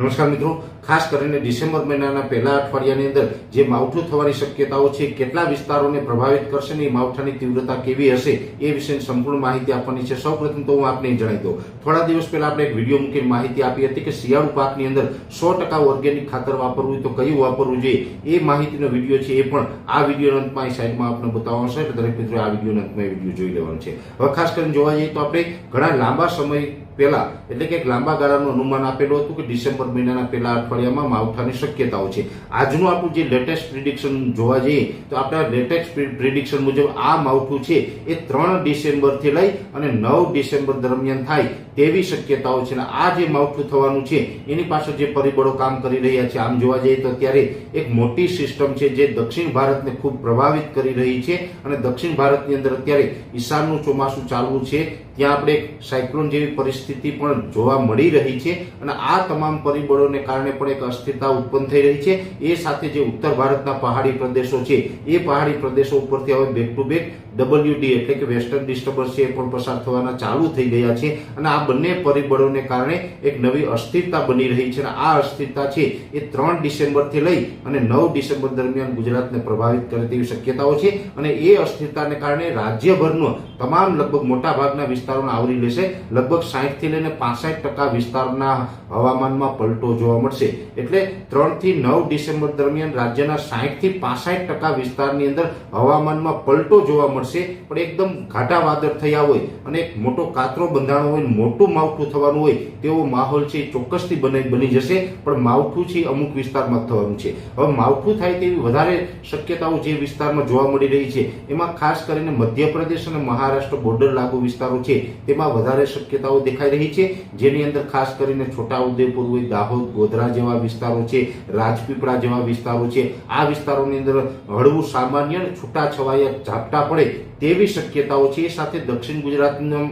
નમસ્કાર મિત્રો. ખાસ કરીને ડિસેમ્બર મહિનાના પહેલા અઠવાડિયાની અંદર જે માવઠું થવાની શક્યતાઓ છે, કેટલા વિસ્તારોને પ્રભાવિત કરશે એ માવઠાની તીવ્રતા કેવી હશે એ વિશેની સંપૂર્ણ માહિતી આપવાની છે. સૌપ્રથમ તો હું આપને જણાવી દઉં. થોડા દિવસ પહેલા આપણે એક વીડિયો મૂકીને માહિતી આપી હતી કે શિયાળુ પાકની અંદર સો ટકા ઓર્ગેનિક ખાતર વાપરવું તો કયું વાપરવું જોઈએ એ માહિતીનો વીડિયો છે એ પણ આ વીડિયો અંતમાં એ સાઈડમાં આપને બતાવવાનો છે. દરેક મિત્રો આ વીડિયો અંતમાં એ વીડિયો જોઈ લેવાનો છે. હવે ખાસ કરીને જોવા જઈએ તો આપણે ઘણા લાંબા સમય પહેલા, એટલે કે એક લાંબા ગાળાનું અનુમાન આપેલું હતું કે ડિસેમ્બર મહિનાના પહેલા અઠવાડિયામાં માવઠાની શક્યતાઓ છે. આજનું આપણું જે લેટેસ્ટ પ્રિડિક્શન જોવા જઈએ, તો આપણા લેટેસ્ટ પ્રિડિક્શન મુજબ આ માવઠું છે એ ત્રણ ડિસેમ્બરથી લઈ અને નવ ડિસેમ્બર દરમિયાન થાય તેવી શક્યતાઓ છે. અને આ જે માવઠું થવાનું છે, એની પાછળ જે પરિબળો કામ કરી રહ્યા છે, આમ જોવા જઈએ તો અત્યારે એક મોટી સિસ્ટમ છે જે દક્ષિણ ભારતને ખૂબ પ્રભાવિત કરી રહી છે અને દક્ષિણ ભારતની અંદર અત્યારે ઈશાનનું ચોમાસું ચાલવું છે. ત્યાં આપણે સાયક્લોન જેવી પરિસ્થિતિ પણ જોવા મળી રહી છે અને આ તમામ પરિબળોને કારણે પણ એક અસ્થિરતા ઉત્પન્ન થઈ રહી છે. એ સાથે જે ઉત્તર ભારતના પહાડી પ્રદેશો છે, એ પહાડી પ્રદેશો ઉપરથી હવે બેક ટુ બેક ડબલ્યુડી એટલે કે વેસ્ટર્ન ડિસ્ટર્બન્સ એ પણ પસાર થવાના ચાલુ થઈ ગયા છે અને આ બંને પરિબળોને કારણે એક નવી અસ્થિરતા બની રહી છે અને આ અસ્થિરતા છે એ ત્રણ ડિસેમ્બરથી લઈ અને નવ ડિસેમ્બર દરમિયાન ગુજરાતને પ્રભાવિત કરે તેવી શક્યતાઓ છે અને એ અસ્થિરતાને કારણે રાજ્યભરનો તમામ લગભગ મોટા ભાગના વિસ્તારોને આવરી લેશે. લગભગ સાહીઠથી લઈને પાસઠ ટકા વિસ્તારના હવામાનમાં પલટો જોવા મળશે. એટલે ત્રણથી નવ ડિસેમ્બર દરમિયાન રાજ્યના સાહીઠથી પાસઠ ટકા વિસ્તારની અંદર હવામાનમાં પલટો જોવા મળશે. પણ એકદમ ઘાટા વાદળ થયા હોય અને એક મોટો કાતરો બંધાણો હોય મોટું માવઠું થવાનું હોય, તેવો માહોલ છે ચોક્કસથી બની બની જશે. પણ માવઠું છે અમુક વિસ્તારમાં થવાનું છે. હવે માવઠું થાય તેવી વધારે શક્યતાઓ જે વિસ્તારમાં જોવા મળી રહી છે, એમાં ખાસ કરીને મધ્યપ્રદેશ અને મહારાષ્ટ્ર બોર્ડર લાગુ વિસ્તારો છે. તેમાં વધારે શક્યતાઓ દેખાઈ રહી છે. જેની અંદર ખાસ કરીને છોટાઉદેપુર હોય, દાહોદ, ગોધરા જેવા વિસ્તારો છે, રાજપીપળા જેવા વિસ્તારો છે. આ વિસ્તારોની અંદર હળવું સામાન્ય છૂટાછવાયા ઝાપટા પડે તેવી શક્યતાઓ છે. એ સાથે દક્ષિણ ગુજરાતના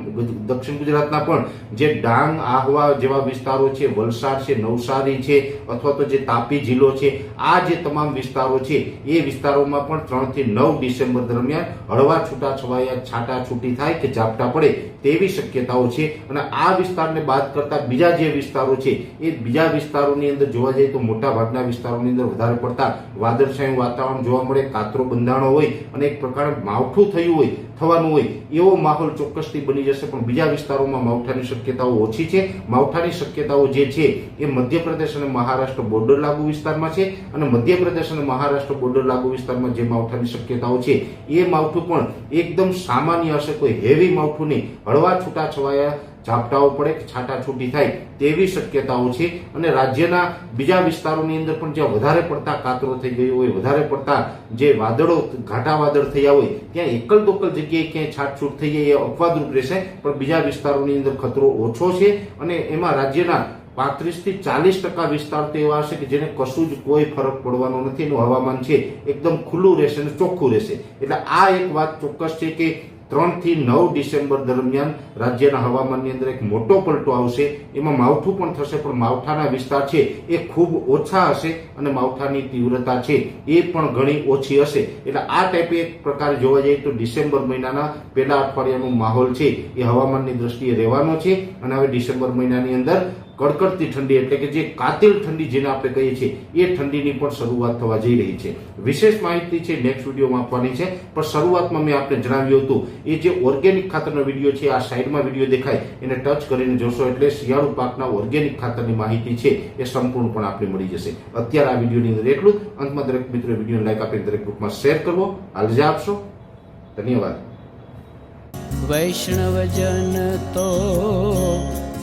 દક્ષિણ ગુજરાતના પણ જે ડાંગ, આહવા જેવા વિસ્તારો છે, વલસાડ છે, નવસારી છે અથવા તો જે તાપી જિલ્લો છે, આ જે તમામ વિસ્તારો છે, એ વિસ્તારોમાં પણ ત્રણથી નવ ડિસેમ્બર દરમિયાન હળવા છૂટા છવાયા, છાટા છૂટી થાય કે ઝાપટા પડે તેવી શક્યતાઓ છે અને આ વિસ્તારને બાદ કરતા બીજા જે વિસ્તારો છે, એ બીજા વિસ્તારોની અંદર જોવા જઈએ તો મોટા ભાગના વિસ્તારોની અંદર વધારે પડતા વાદળછાયું વાતાવરણ જોવા મળે, કાતરો બંધાણો હોય અને એક પ્રકારે માવઠું થયું હોય, થવાનું હોય, એવો માહોલ ચોક્કસથી બની જશે. પણ બીજા વિસ્તારોમાં માવઠાની શક્યતાઓ ઓછી છે. માવઠાની શક્યતાઓ જે છે, એ મધ્યપ્રદેશ અને મહારાષ્ટ્ર બોર્ડર લાગુ વિસ્તારમાં છે અને મધ્યપ્રદેશ અને મહારાષ્ટ્ર બોર્ડર લાગુ વિસ્તારમાં જે માવઠાની શક્યતાઓ છે, એ માવઠું પણ એકદમ સામાન્ય હશે. કોઈ હેવી માવઠું નહીં. હળવા છૂટા છવાયા ઝાપટાઓ પડે કે છાટા છૂટી થાય તેવી શક્યતાઓ છે અને રાજ્યના બીજા વિસ્તારોની અંદર પણ જ્યાં વધારે પડતા કાતરો થઈ ગયો હોય, વધારે પડતા જે વાદળો, ઘાટા વાદળ થયા હોય, ત્યાં એકલ દોકલ જગ્યાએ ક્યાંય છાટછૂટ થઈ જાય એ અપવાદરૂપ રહેશે. પણ બીજા વિસ્તારોની અંદર ખતરો ઓછો છે અને એમાં રાજ્યના પાંત્રીસથી ચાલીસ ટકા વિસ્તાર તો એવા હશે કે જેને કશું જ કોઈ ફરક પડવાનો નથી. એનું હવામાન છે, એકદમ ખુલ્લું રહેશે અને ચોખ્ખું રહેશે. એટલે આ એક વાત ચોક્કસ છે કે ત્રણથી નવ ડિસેમ્બર દરમિયાન રાજ્યના હવામાનની અંદર એક મોટો પલટો આવશે. એમાં માવઠું પણ થશે, પણ માવઠાના વિસ્તાર છે એ ખૂબ ઓછા હશે અને માવઠાની તીવ્રતા છે એ પણ ઘણી ઓછી હશે. એટલે આ ટાઈપે એક પ્રકારે જોવા જઈએ તો ડિસેમ્બર મહિનાના પહેલા અઠવાડિયાનો માહોલ છે. એ હવામાનની દ્રષ્ટિએ રહેવાનો છે અને હવે ડિસેમ્બર મહિનાની અંદર કડકડતી ઠંડી એટલે કે જે કાતિલ ઠંડી જેને આપણે કહીએ છીએ, એ ઠંડીની પણ શરૂઆત થવા જઈ રહી છે. વિશેષ માહિતી છે નેક્સ્ટ વિડીયોમાં આપવાની છે. પણ શરૂઆતમાં મેં આપને જણાવ્યું હતું, એ જે ઓર્ગેનિક ખાતરનો વીડિયો છે, આ સાઈડમાં વીડિયો દેખાય, એને ટચ કરીને જોશો એટલે શિયાળુ પાકના ઓર્ગેનિક ખાતરની માહિતી છે, એ સંપૂર્ણ પણ આપણે મળી જશે. અત્યારે આ વિડીયોની અંદર એટલું અંતમાં દરેક મિત્રો વીડિયો લાઈક આપીને દરેક ગ્રુપમાં શેર કરવો. આલજા આપશો. ધન્યવાદ. વૈષ્ણવજન તો